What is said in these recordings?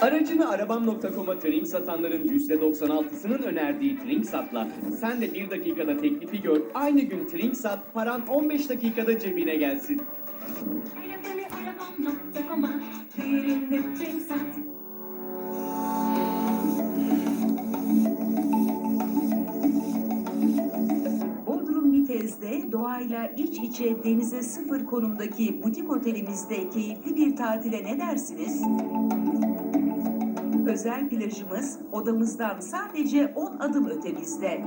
Aracını arabam.com'a trink satanların %96'sının önerdiği trink satla sen de bir dakikada teklifi gör, aynı gün trink sat, paran 15 dakikada cebine gelsin. Arabamı arabam.com'a Değerinde trink sat. Doğayla iç içe denize sıfır konumdaki butik otelimizde keyifli bir tatile ne dersiniz? Özel plajımız odamızdan sadece 10 adım ötemizde.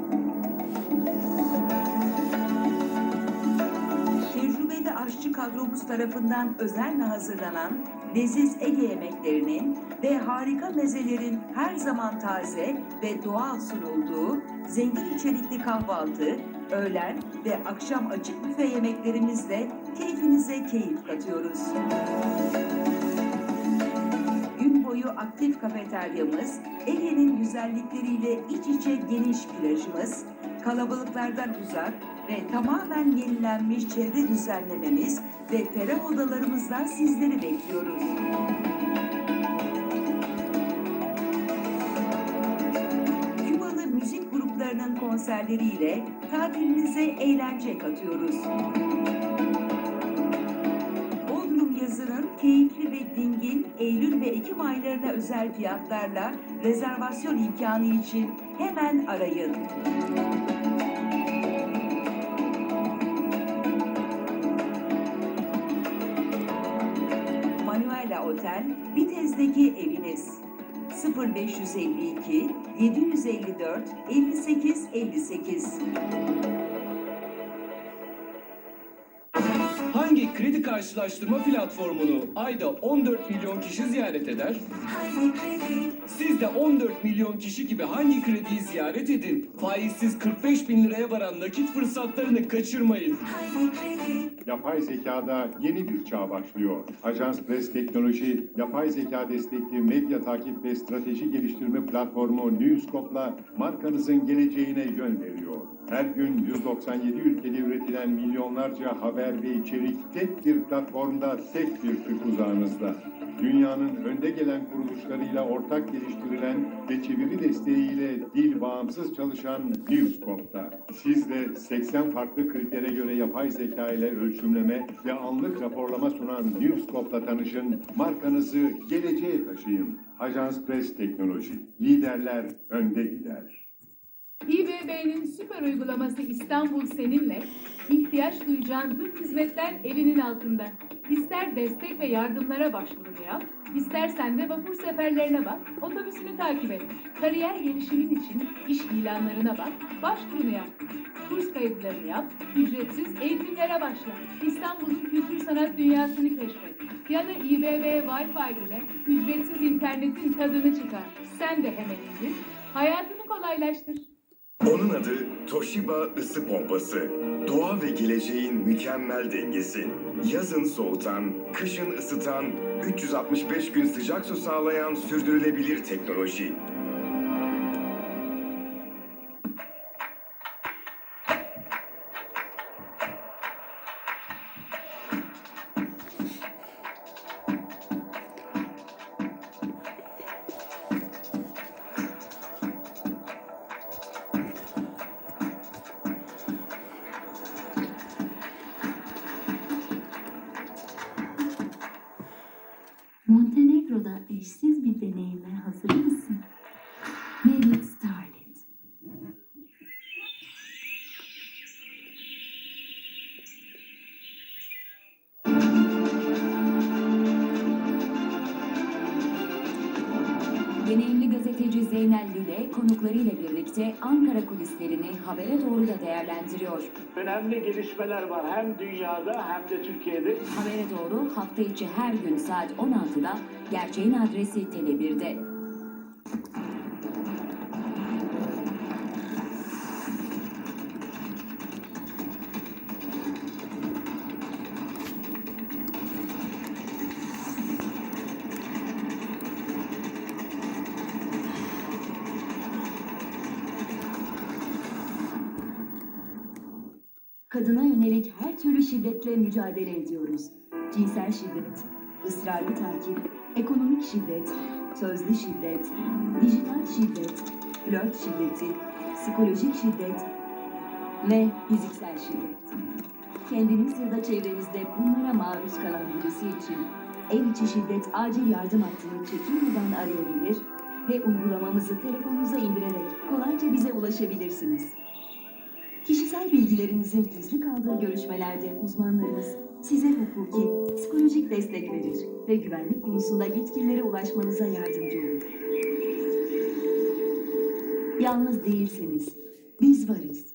Tecrübeli aşçı kadromuz tarafından özenle hazırlanan leziz Ege yemeklerinin ve harika mezelerin her zaman taze ve doğal sunulduğu zengin içerikli kahvaltı, öğlen ve akşam açık büfe yemeklerimizle keyfinize keyif katıyoruz. Boyu aktif kafeteryamız, Ege'nin güzellikleriyle iç içe geniş plajımız, kalabalıklardan uzak ve tamamen yenilenmiş çevre düzenlememiz ve ferah odalarımızla sizleri bekliyoruz. Kübalı müzik gruplarının konserleriyle tatilinize eğlence katıyoruz. Yazının keyifli ve dingin Eylül ve Ekim aylarına özel fiyatlarla rezervasyon imkanı için hemen arayın. Manuela Otel, Bitez'deki eviniz. 0552 754 58 58 Hangi kredi karşılaştırma platformunu ayda 14 milyon kişi ziyaret eder? Siz de 14 milyon kişi gibi hangi krediyi ziyaret edin? Faizsiz 45 bin liraya varan nakit fırsatlarını kaçırmayın. Yapay zekada yeni bir çağ başlıyor. Ajans Press Teknoloji, yapay zeka destekli medya takip ve strateji geliştirme platformu Newscope'la markanızın geleceğine yön veriyor. Her gün 197 ülkede üretilen milyonlarca haber ve içerik tek bir platformda, tek bir tık uzağınızda. Dünyanın önde gelen kuruluşlarıyla ortak geliştirilen ve çeviri desteğiyle dil bağımsız çalışan Newscope'da. Siz de 80 farklı kritere göre yapay zeka ile ölçümleme ve anlık raporlama sunan Newscope'la tanışın, markanızı geleceğe taşıyın. Ajans Press Teknoloji, liderler önde gider. İBB'nin süper uygulaması İstanbul seninle ihtiyaç duyacağın tüm hizmetler elinin altında. İster destek ve yardımlara başvurunu yap, istersen de vapur seferlerine bak, otobüsünü takip et. Kariyer gelişimin için iş ilanlarına bak, başvurunu yap. Kurs kayıtlarını yap, ücretsiz eğitimlere başla. İstanbul'un kültür sanat dünyasını keşfet. Ya da İBB Wi-Fi ile ücretsiz internetin tadını çıkar. Sen de hemen indir, hayatını kolaylaştır. Onun adı Toshiba ısı pompası. Doğa ve geleceğin mükemmel dengesi. Yazın soğutan, kışın ısıtan, 365 gün sıcak su sağlayan sürdürülebilir teknoloji. Konuklarıyla birlikte Ankara kulislerini habere doğru da değerlendiriyor. Önemli gelişmeler var hem dünyada hem de Türkiye'de. Habere doğru hafta içi her gün saat 16'da gerçeğin adresi Tele1'de. Kadına yönelik her türlü şiddetle mücadele ediyoruz. Cinsel şiddet, ısrarlı takip, ekonomik şiddet, sözlü şiddet, dijital şiddet, flört şiddeti, psikolojik şiddet ve fiziksel şiddet. Kendiniz ya da çevrenizde bunlara maruz kalan birisi için ev içi şiddet acil yardım hattını çekinmeden arayabilir ve uygulamamızı telefonunuza indirerek kolayca bize ulaşabilirsiniz. Kişisel bilgilerinizin gizli kaldığı görüşmelerde uzmanlarımız size hukuki, psikolojik destek verir ve güvenlik konusunda yetkililere ulaşmanıza yardımcı olur. Yalnız değilsiniz. Biz varız.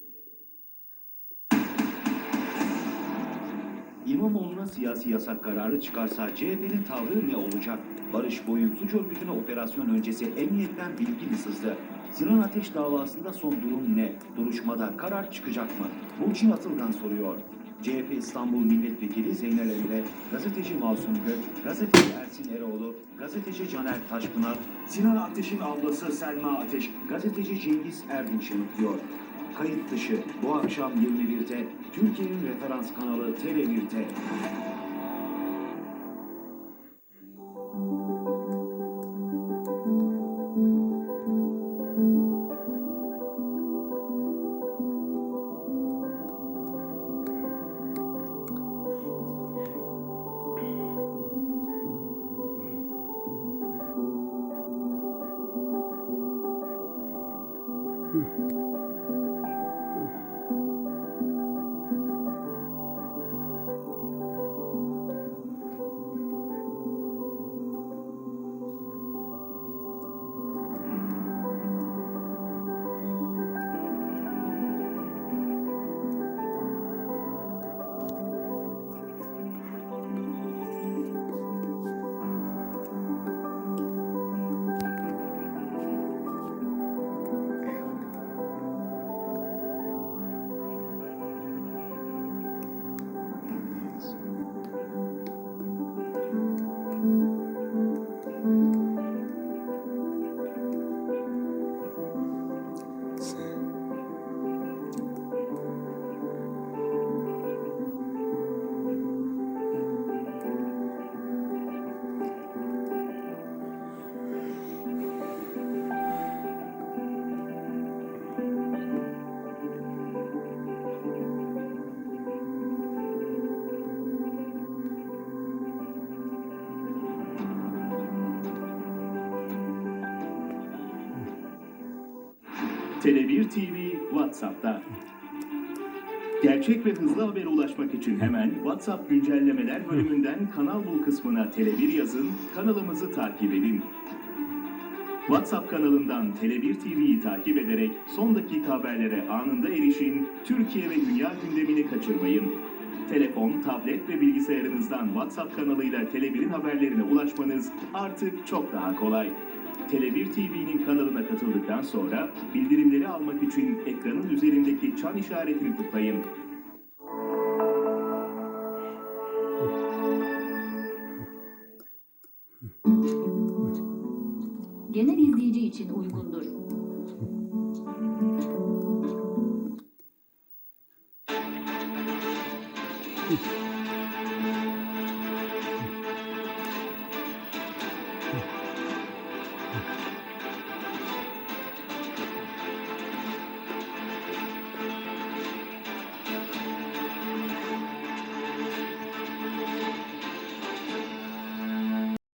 İmamoğlu'na siyasi yasak kararı çıkarsa CHP'nin tavrı ne olacak? Barış Boy'un suç örgütüne operasyon öncesi emniyetten bilgi mi sızdı? Sinan Ateş davasında son durum ne? Duruşmada karar çıkacak mı? Burçin Atılgan soruyor. CHP İstanbul Milletvekili Zeynel Emre, gazeteci Masum Gök, gazeteci Ersin Eroğlu, gazeteci Caner Taşpınar, Sinan Ateş'in ablası Selma Ateş, gazeteci Cengiz Erdinç yanıtlıyor. Kayıt dışı bu akşam 21'te Türkiye'nin referans kanalı Tele1'te. Tele1 TV WhatsApp'ta. Gerçek ve hızlı habere ulaşmak için hemen WhatsApp güncellemeler bölümünden kanal bul kısmına Tele1 yazın, kanalımızı takip edin. WhatsApp kanalından Tele1 TV'yi takip ederek son dakika haberlere anında erişin, Türkiye ve dünya gündemini kaçırmayın. Telefon, tablet ve bilgisayarınızdan WhatsApp kanalıyla Tele1'in haberlerine ulaşmanız artık çok daha kolay. Tele1 TV'nin kanalına katıldıktan sonra bildirimleri almak için ekranın üzerindeki çan işaretini tıklayın. Genel izleyici için uygundur.